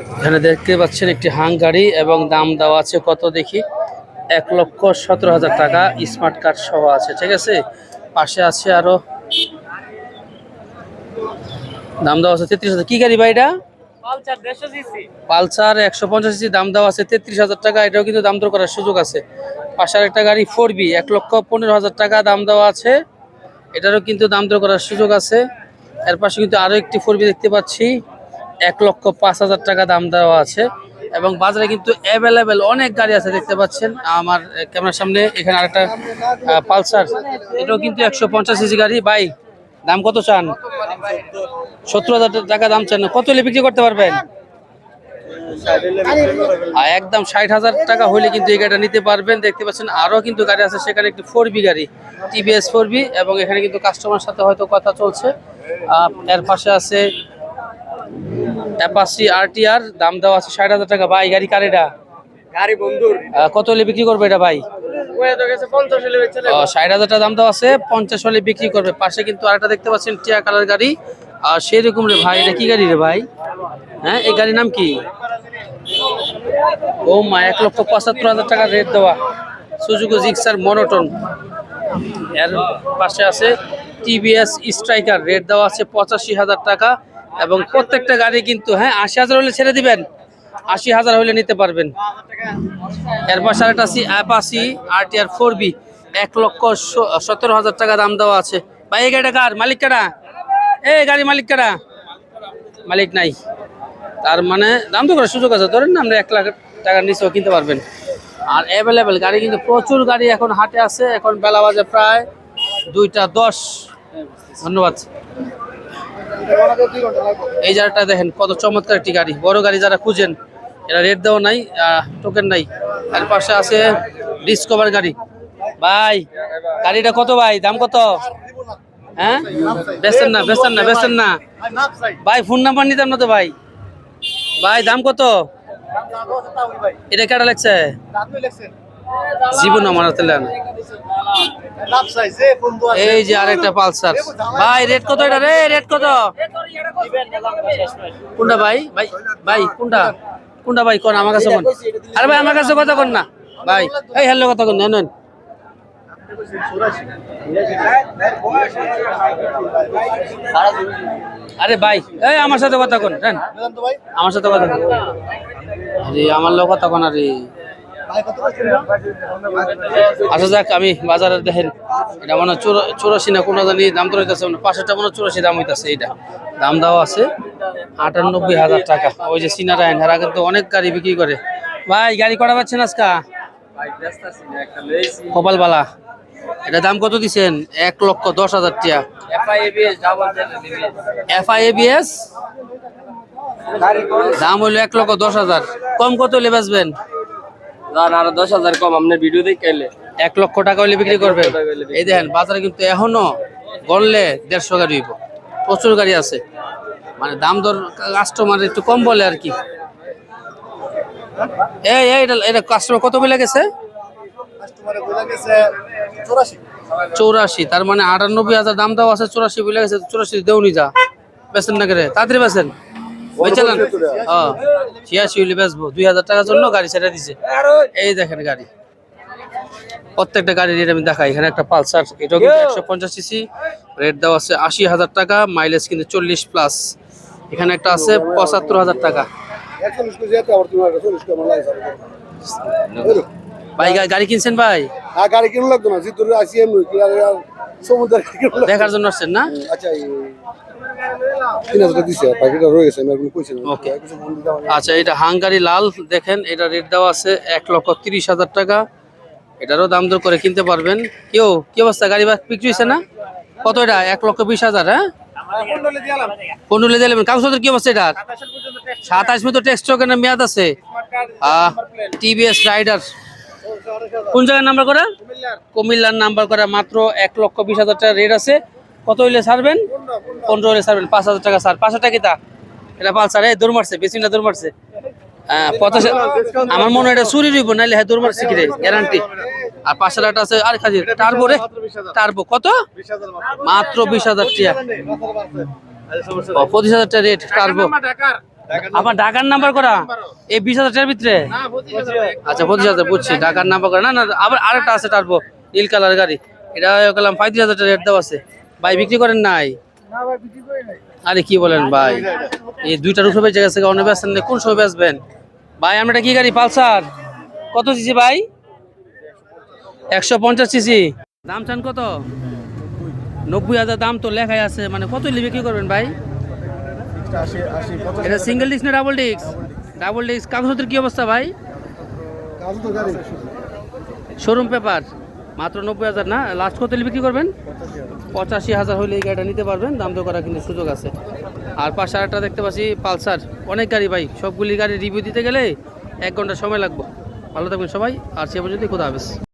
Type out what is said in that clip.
এখানে দেখতে পাচ্ছেন একটি হাং গাড়ি এবং দাম দেওয়া আছে কত দেখি? এক লক্ষ সতেরো হাজার টাকা। স্মার্ট কার্ড সহ আছে ঠিক আছে? পাশে আছে আরও দাম দেওয়া আছে তেত্রিশ হাজার। কি গাড়ি ভাই এটা? পালসার একশো পঞ্চাশ সিসি দাম দেওয়া আছে তেত্রিশ হাজার টাকা। এটাও কিন্তু দাম দর করার সুযোগ আছে। পাশে একটা গাড়ি ফোর বি এক লক্ষ পনেরো হাজার টাকা দাম দেওয়া আছে। এটারও কিন্তু দাম দর করার সুযোগ আছে। এর পাশে কিন্তু আরও একটি ফোর বি দেখতে পাচ্ছি। এক লক্ষ পাঁচ হাজার টাকা দাম দেওয়া আছে। এবং বাজারে কিন্তু অ্যাভেলেবেল অনেক গাড়ি আছে, দেখতে পাচ্ছেন। আমার ক্যামেরার সামনে এখানে আরেকটা পালসার। এটাও কিন্তু একশো পঞ্চাশ সিসি গাড়ি। বাই দাম কত চান? সত্তর হাজার টাকা দাম চান। কত হলে বিক্রি করতে পারবেন? একদম ষাট হাজার টাকা হলে কিন্তু এই গাড়িটা নিতে পারবেন। দেখতে পাচ্ছেন আরও কিন্তু গাড়ি আছে। সেখানে একটি ফোর বি গাড়ি টিভিএস ফোর বি এবং এখানে কিন্তু কাস্টমার সাথে হয়তো কথা চলছে। এর পাশে আছে অ্যাপাসি আরটিআর দাম দেওয়া আছে ষাট হাজার টাকা। ভাই গাড়ি কার এটা? গাড়ি বন্ধুর। কত হলে বিক্রি করবে এটা ভাই? ষাট হাজার টাকা দাম দেওয়া আছে পঞ্চাশ হলে বিক্রি করবে। পাশে কিন্তু আরেকটা দেখতে পাচ্ছেন টিয়া কালার গাড়ি। আর সেরকম রে ভাই এটা কি গাড়ি রে ভাই? হ্যাঁ এই গাড়ির নাম কি? ও মা এক লক্ষ পঁচাত্তর হাজার টাকা রেট দেওয়া। সুজুকু জিক্সার মনোটন এর পাশে আছে। TVS striker. রেট দেওয়া আছে পঁচাশি হাজার টাকা এবং প্রত্যেকটা গাড়ি কিন্তু হ্যাঁ আশি হাজার হলে ছেড়ে দিবেন। আশি হাজার হলে নিতে পারবেন। এর পাশে আরেকটা আছে অ্যাপাসি আরটিআর ফোর বি এক লক্ষ সতেরো হাজার টাকা দাম দেওয়া আছে। ভাই, এই গাড়িটা কার? মালিক কারা? এ গাড়ি মালিক কারা? মালিক নাই। তার মানে দাম তো করার সুযোগ আছে। ধরেন না, আমরা এক লাখ টাকার নিচেও কিনতে পারবেন। আর অ্যাভেলেবেল গাড়ি কিন্তু প্রচুর গাড়ি এখন হাটে আছে। এখন বেলা বাজে প্রায় দুইটা, দশ। ধন্যবাদ। এই জায়গাটা দেখেন, কত চমৎকার একটি গাড়ি। বড় গাড়ি যারা খুঁজেন এটা রেট দেওয়া নাই টোকেন নাই। আর পাশে আছে ডিসকভার গাড়ি। ভাই, গাড়িটা কত ভাই? দাম কত? হ্যাঁ? বেচেন না বেচেন না বেচেন না। ভাই ফোন নাম্বার নিতাম না তো ভাই। ভাই, দাম কত? এটা কেটা লাগছে জীবন আমার হাতে এই যে আরেকটা পালসার। ভাই রেট কত এটা রে? রেট কত? কোনটা ভাই? ভাই ভাই, কোনটা? কোনটা ভাই? কোন, আমার কাছে কোন আরে ভাই, আমার কাছে কথা কোন না। ভাই, এই হ্যালো কথা কোন, নেন আরে ভাই, এই আমার সাথে কথা কোন আমার সাথে কথা আরে, আমার লোক কথা কোন, আরে। আচ্ছা যাক আমি বাজারে দেখেন এটা মনে হয় চুরা- চুরাশি না কোনো জানি দাম তো হইতেছে মানে পাঁচশোটা মনে হয় চুরাশি দাম হইতেছে এইটা। দাম দেওয়া আছে আটানব্বই হাজার টাকা। ওই যে সিনারা এরা কিন্তু অনেক গাড়ি বিক্রি করে। ভাই গাড়ি করা পাচ্ছেন আজকা? কপালবালা। এটা দাম কত দিচ্ছেন এক লক্ষ দশ হাজার টাকা এফআইএবিএস দাম হইল এক লক্ষ দশ হাজার। কম কত হলে বেচবেন? আরও দশ হাজার কম আপনার ভিডিও দেখলে এক লক্ষ টাকা হলে বিক্রি করবে। এই দেখেন বাজারে কিন্তু এখনও গড়লে দেড়শো গাড়ি হইব। প্রচুর গাড়ি আছে। মানে দাম দর কাস্টমার একটু কম বলে আর কি। এই এই এটা এটা কাস্টমার কত বলে গেছে? চৌরাশি। তার মানে আটানব্বই হাজার দাম দেওয়া আছে চৌরাশি বলে গেছে চৌরাশি দেউনি যা। বেছেন না করে তাড়াতাড়ি বেছেন চালান। হ্যাঁ ছিয়াশি হইলে বেচবো। দুই হাজার টাকার জন্য গাড়ি ছেড়ে দিছে। এই দেখেন গাড়ি। প্রত্যেকটা গাড়ির রেট আমি দেখাই। এখানে একটা পালসার এটাও কিন্তু একশো পঞ্চাশ সিসি রেট দেওয়া আছে আশি হাজার টাকা মাইলেজ কিন্তু চল্লিশ প্লাস এখানে একটা আছে পঁচাত্তর হাজার টাকা। ভাই গাড়ি কিনছেন ভাই? গাড়ি কিনো লাগতো না। দেখার জন্য আসছেন না? আচ্ছা তিন হাজার দিছে রয়ে গেছে আমি কইছি আচ্ছা এটা হাঙ্গারি লাল দেখেন এটা রেট দেওয়া আছে এক লক্ষ তিরিশ হাজার টাকা। এটারও দাম দর করে কিনতে পারবেন। কেউ কি অবস্থা? গাড়ি বা বিক্রি হয়েছে না? কত এটা? এক লক্ষ বিশ হাজার হ্যাঁ? পনেরো দিলেন কাগজপত্র কি অবস্থা এটা? সাতাশ মতো টেক্সট মেয়াদ আছে? টিভিএস রাইডার কোন জায়গার নাম্বার করা? কুমিল্লার নাম্বার করা মাত্র এক লক্ষ বিশ হাজার টাকা রেট আছে। কত হইলে ছাড়বেন? পনেরো হলে ছাড়বেন, পাঁচ হাজার টাকা ছাড়। পাঁচ হাজার টাকা এটা পালসার, এই দৌড় মারছে, বেশি না দৌড় মারছে। আমার মনে হয় এটা চুরি রইব, নাইলে হ্যাঁ দৌড় মারছে কিরে গ্যারান্টি আর পাঁচশো টাকা আছে, আর খাজি টার্বো রে টার্বো কত? মাত্র বিশ হাজার টাকা। পঁচিশ হাজার টাকা রেট টার্বো আবার ঢাকার নাম্বার করা? এই বিশ হাজার টাকার ভিতরে? আচ্ছা পঁচিশ হাজার বুঝছি। ঢাকার নাম্বার করা। না না আবার আরেকটা আছে টার্বো নীল কালার গাড়ি। এটা গেলাম পঁয়ত্রিশ হাজার টাকা রেট দেওয়া আছে। ভাই বিক্রি করেন নাই? আরে কি বলেন ভাই? এই দুইটা উপরে জায়গা থেকে অন্য বেচছেন না, কোন সময় বেচবেন? ভাই আমরা এটা কি গাড়ি? পালসার? কত সিসি ভাই? একশো পঞ্চাশ সিসি। দাম চান কত? নব্বই হাজার দাম তো লেখাই আছে। মানে কত বিক্রি করবেন ভাই? এটা সিঙ্গেল ডিস্ক না ডাবল ডিস্ক ডাবল ডিস্ক কাগজপত্রের কি অবস্থা ভাই? শোরুম পেপার মাত্র নব্বই হাজার না? লাস্ট কত বিক্রি করবেন? পঁচাশি হাজার হলে এই গাড়িটা নিতে পারবেন। দাম তো করা কিন্তু সুযোগ আছে। আর পাশে আরেকটা দেখতে পাচ্ছি পালসার। অনেক গাড়ি ভাই। সবগুলি গাড়ি রিভিউ দিতে গেলে এক ঘণ্টা সময় লাগবে। ভালো থাকবেন সবাই। আর সে পর্যন্ত খোদা হাফেজ।